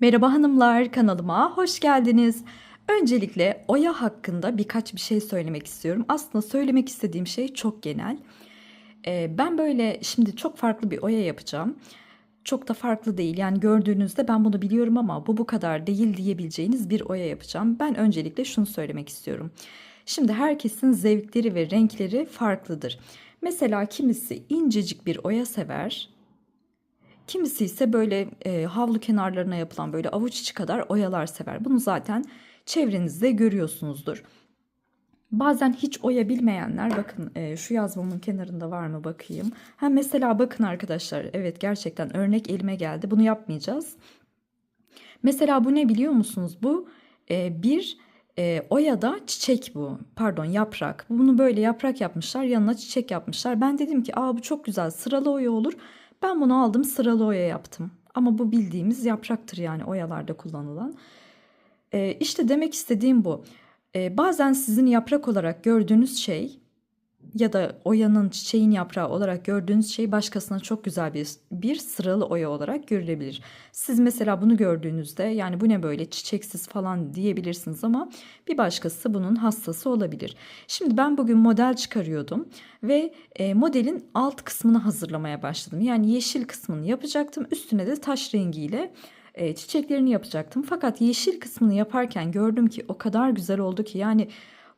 Merhaba hanımlar, kanalıma hoş geldiniz. Öncelikle Oya hakkında birkaç bir şey söylemek istiyorum. Aslında söylemek istediğim şey çok genel. Ee, ben böyle şimdi çok farklı bir Oya yapacağım. Çok da farklı değil. Yani gördüğünüzde ben bunu biliyorum ama bu bu kadar değil diyebileceğiniz bir Oya yapacağım. Ben öncelikle şunu söylemek istiyorum. Şimdi herkesin zevkleri ve renkleri farklıdır. Mesela kimisi incecik bir Oya sever. Kimisi ise böyle e, havlu kenarlarına yapılan böyle avuç içi kadar oyalar sever. Bunu zaten çevrenizde görüyorsunuzdur. Bazen hiç oya bilmeyenler bakın e, şu yazmamın kenarında var mı bakayım. Ha mesela bakın arkadaşlar evet gerçekten örnek elime geldi. Bunu yapmayacağız. Mesela bu ne biliyor musunuz? Bu e, bir e, oyada çiçek bu. Pardon yaprak. Bunu böyle yaprak yapmışlar yanına çiçek yapmışlar. Ben dedim ki aa bu çok güzel sıralı oya olur. Ben bunu aldım sıralı oya yaptım. Ama bu bildiğimiz yapraktır yani oyalarda kullanılan. Ee, işte demek istediğim bu. Ee, bazen sizin yaprak olarak gördüğünüz şey ya da oyanın çiçeğin yaprağı olarak gördüğünüz şey başkasına çok güzel bir, bir sıralı oya olarak görülebilir. Siz mesela bunu gördüğünüzde yani bu ne böyle çiçeksiz falan diyebilirsiniz ama bir başkası bunun hastası olabilir. Şimdi ben bugün model çıkarıyordum ve e, modelin alt kısmını hazırlamaya başladım. Yani yeşil kısmını yapacaktım üstüne de taş rengiyle e, çiçeklerini yapacaktım. Fakat yeşil kısmını yaparken gördüm ki o kadar güzel oldu ki yani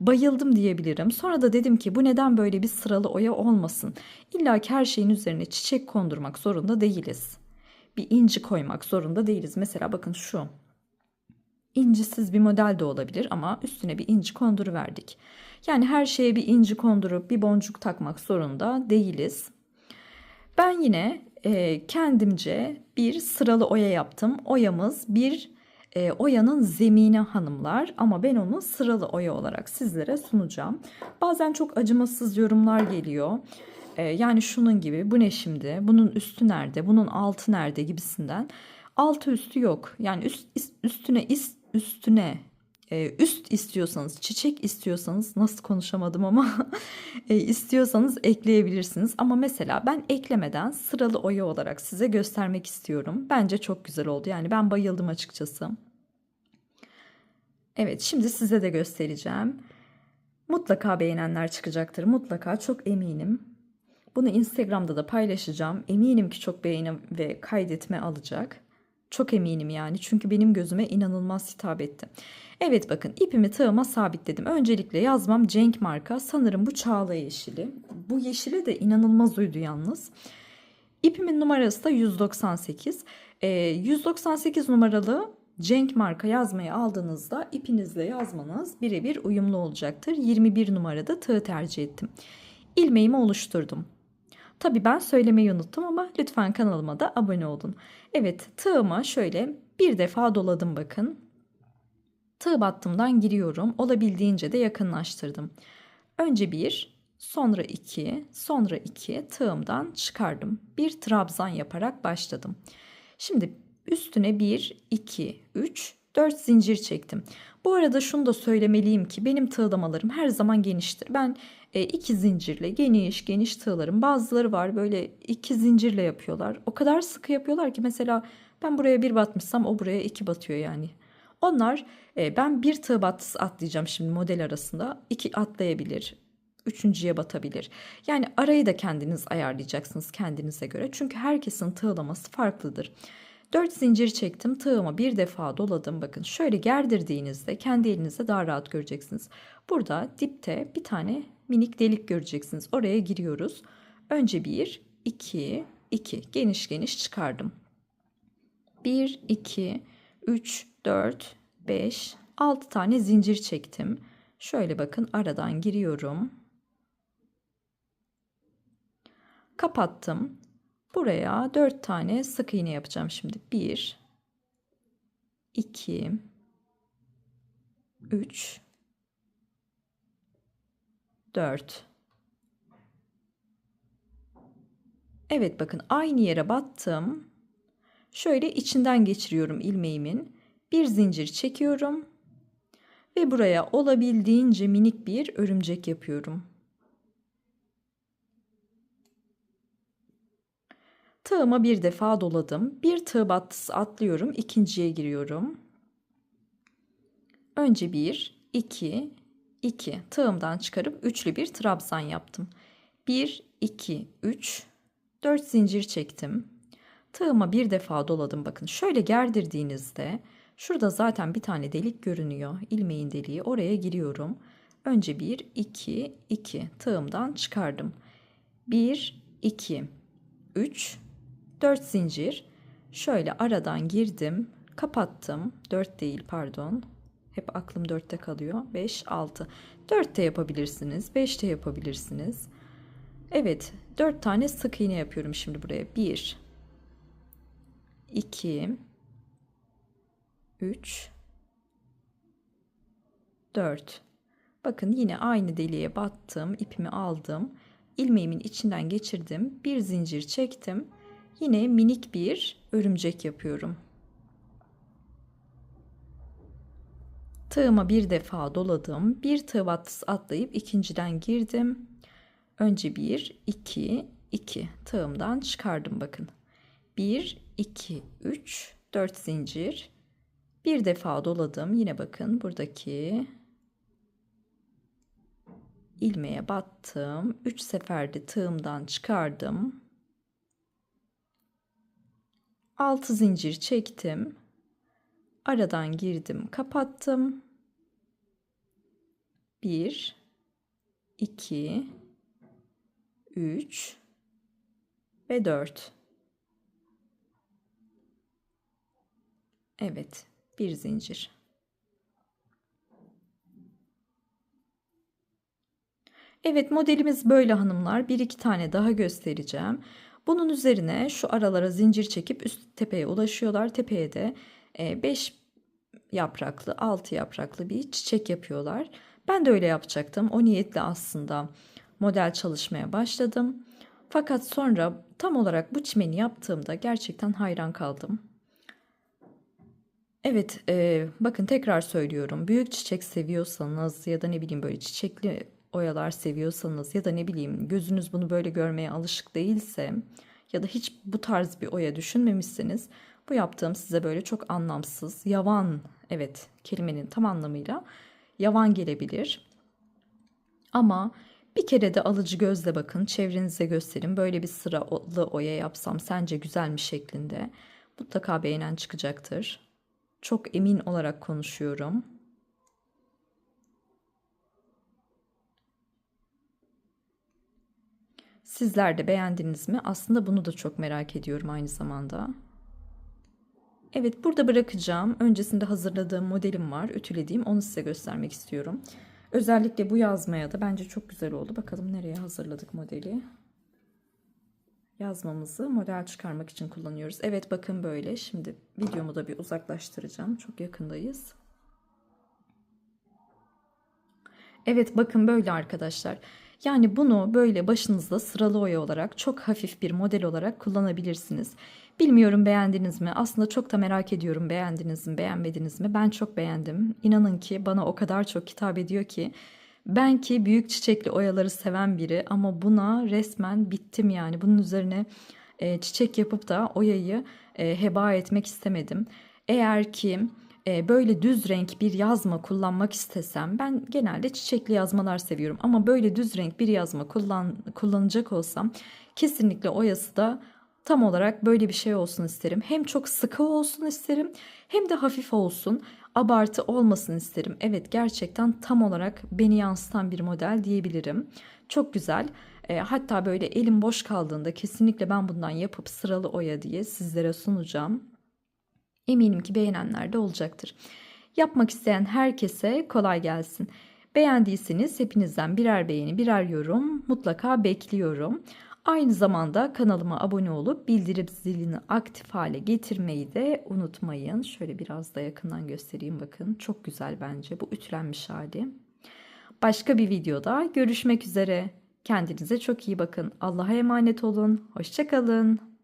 bayıldım diyebilirim. Sonra da dedim ki bu neden böyle bir sıralı oya olmasın? İlla ki her şeyin üzerine çiçek kondurmak zorunda değiliz. Bir inci koymak zorunda değiliz. Mesela bakın şu. İncisiz bir model de olabilir ama üstüne bir inci konduru verdik. Yani her şeye bir inci kondurup bir boncuk takmak zorunda değiliz. Ben yine e, kendimce bir sıralı oya yaptım. Oyamız bir e, oyanın zemini hanımlar ama ben onu sıralı oya olarak sizlere sunacağım. Bazen çok acımasız yorumlar geliyor. E, yani şunun gibi bu ne şimdi? Bunun üstü nerede? Bunun altı nerede gibisinden. Altı üstü yok. Yani üst, üstüne is, üstüne e, üst istiyorsanız, çiçek istiyorsanız nasıl konuşamadım ama e, istiyorsanız ekleyebilirsiniz. Ama mesela ben eklemeden sıralı oya olarak size göstermek istiyorum. Bence çok güzel oldu. Yani ben bayıldım açıkçası. Evet, şimdi size de göstereceğim. Mutlaka beğenenler çıkacaktır. Mutlaka çok eminim. Bunu Instagram'da da paylaşacağım. Eminim ki çok beğeni ve kaydetme alacak. Çok eminim yani çünkü benim gözüme inanılmaz hitap etti. Evet bakın ipimi tığıma sabitledim. Öncelikle yazmam Cenk marka. Sanırım bu Çağla yeşili. Bu yeşile de inanılmaz uydu yalnız. İpimin numarası da 198. E, 198 numaralı Cenk marka yazmayı aldığınızda ipinizle yazmanız birebir uyumlu olacaktır. 21 numarada tığ tercih ettim. İlmeğimi oluşturdum. Tabi ben söylemeyi unuttum ama lütfen kanalıma da abone olun. Evet tığıma şöyle bir defa doladım bakın. Tığ battımdan giriyorum. Olabildiğince de yakınlaştırdım. Önce bir, sonra iki, sonra iki tığımdan çıkardım. Bir trabzan yaparak başladım. Şimdi üstüne bir, iki, üç, dört zincir çektim. Bu arada şunu da söylemeliyim ki benim tığlamalarım her zaman geniştir. Ben e, iki zincirle geniş geniş tığlarım. Bazıları var böyle iki zincirle yapıyorlar. O kadar sıkı yapıyorlar ki mesela ben buraya bir batmışsam o buraya iki batıyor yani. Onlar e, ben bir tığ battısı atlayacağım şimdi model arasında. iki atlayabilir. Üçüncüye batabilir. Yani arayı da kendiniz ayarlayacaksınız kendinize göre. Çünkü herkesin tığlaması farklıdır. 4 zincir çektim. Tığıma bir defa doladım. Bakın şöyle gerdirdiğinizde kendi elinizde daha rahat göreceksiniz. Burada dipte bir tane minik delik göreceksiniz. Oraya giriyoruz. Önce 1, 2, 2 geniş geniş çıkardım. 1, 2, 3, 4, 5, 6 tane zincir çektim. Şöyle bakın aradan giriyorum. Kapattım. Buraya 4 tane sık iğne yapacağım şimdi. 1 2 3 4 Evet bakın aynı yere battım. Şöyle içinden geçiriyorum ilmeğimin. Bir zincir çekiyorum ve buraya olabildiğince minik bir örümcek yapıyorum. Tığıma bir defa doladım. Bir tığ battısı atlıyorum. ikinciye giriyorum. Önce bir, iki, iki. Tığımdan çıkarıp üçlü bir trabzan yaptım. Bir, iki, üç, dört zincir çektim. Tığıma bir defa doladım. Bakın şöyle gerdirdiğinizde şurada zaten bir tane delik görünüyor. İlmeğin deliği. Oraya giriyorum. Önce bir, iki, iki. Tığımdan çıkardım. Bir, iki, üç, dört zincir. Şöyle aradan girdim. Kapattım. Dört değil pardon. Hep aklım dörtte kalıyor. Beş, altı. Dörtte yapabilirsiniz. Beşte yapabilirsiniz. Evet. Dört tane sık iğne yapıyorum şimdi buraya. Bir, 2 3 4 Bakın yine aynı deliğe battım, ipimi aldım. ilmeğimin içinden geçirdim. Bir zincir çektim. Yine minik bir örümcek yapıyorum. Tığıma bir defa doladım. Bir tığ atlayıp ikinciden girdim. Önce bir, iki, iki tığımdan çıkardım bakın. 1, 2, 3, 4 zincir. Bir defa doladım. Yine bakın buradaki ilmeğe battım. 3 seferde tığımdan çıkardım. 6 zincir çektim. Aradan girdim, kapattım. 1 2 3 ve 4 Evet, bir zincir. Evet, modelimiz böyle hanımlar. Bir iki tane daha göstereceğim. Bunun üzerine şu aralara zincir çekip üst tepeye ulaşıyorlar. Tepeye de 5 e, yapraklı, 6 yapraklı bir çiçek yapıyorlar. Ben de öyle yapacaktım. O niyetle aslında model çalışmaya başladım. Fakat sonra tam olarak bu çimeni yaptığımda gerçekten hayran kaldım. Evet, e, bakın tekrar söylüyorum. Büyük çiçek seviyorsanız ya da ne bileyim böyle çiçekli oyalar seviyorsanız ya da ne bileyim gözünüz bunu böyle görmeye alışık değilse ya da hiç bu tarz bir oya düşünmemişseniz bu yaptığım size böyle çok anlamsız, yavan, evet kelimenin tam anlamıyla yavan gelebilir. Ama bir kere de alıcı gözle bakın, çevrenize gösterin. Böyle bir sıralı oya yapsam sence güzel mi şeklinde mutlaka beğenen çıkacaktır. Çok emin olarak konuşuyorum. Sizler de beğendiniz mi? Aslında bunu da çok merak ediyorum aynı zamanda. Evet burada bırakacağım. Öncesinde hazırladığım modelim var. Ütülediğim. Onu size göstermek istiyorum. Özellikle bu yazmaya da bence çok güzel oldu. Bakalım nereye hazırladık modeli yazmamızı model çıkarmak için kullanıyoruz. Evet bakın böyle. Şimdi videomu da bir uzaklaştıracağım. Çok yakındayız. Evet bakın böyle arkadaşlar. Yani bunu böyle başınızda sıralı oya olarak çok hafif bir model olarak kullanabilirsiniz. Bilmiyorum beğendiniz mi? Aslında çok da merak ediyorum beğendiniz mi, beğenmediniz mi? Ben çok beğendim. İnanın ki bana o kadar çok hitap ediyor ki ben ki büyük çiçekli oyaları seven biri ama buna resmen bittim yani. Bunun üzerine e, çiçek yapıp da oyayı e, heba etmek istemedim. Eğer ki böyle düz renk bir yazma kullanmak istesem ben genelde çiçekli yazmalar seviyorum ama böyle düz renk bir yazma kullan kullanacak olsam kesinlikle oyası da tam olarak böyle bir şey olsun isterim. Hem çok sıkı olsun isterim hem de hafif olsun abartı olmasın isterim. Evet gerçekten tam olarak beni yansıtan bir model diyebilirim. Çok güzel. E, hatta böyle elim boş kaldığında kesinlikle ben bundan yapıp sıralı oya diye sizlere sunacağım. Eminim ki beğenenler de olacaktır. Yapmak isteyen herkese kolay gelsin. Beğendiyseniz hepinizden birer beğeni, birer yorum mutlaka bekliyorum. Aynı zamanda kanalıma abone olup bildirim zilini aktif hale getirmeyi de unutmayın. Şöyle biraz da yakından göstereyim bakın. Çok güzel bence bu ütülenmiş hali. Başka bir videoda görüşmek üzere. Kendinize çok iyi bakın. Allah'a emanet olun. Hoşçakalın.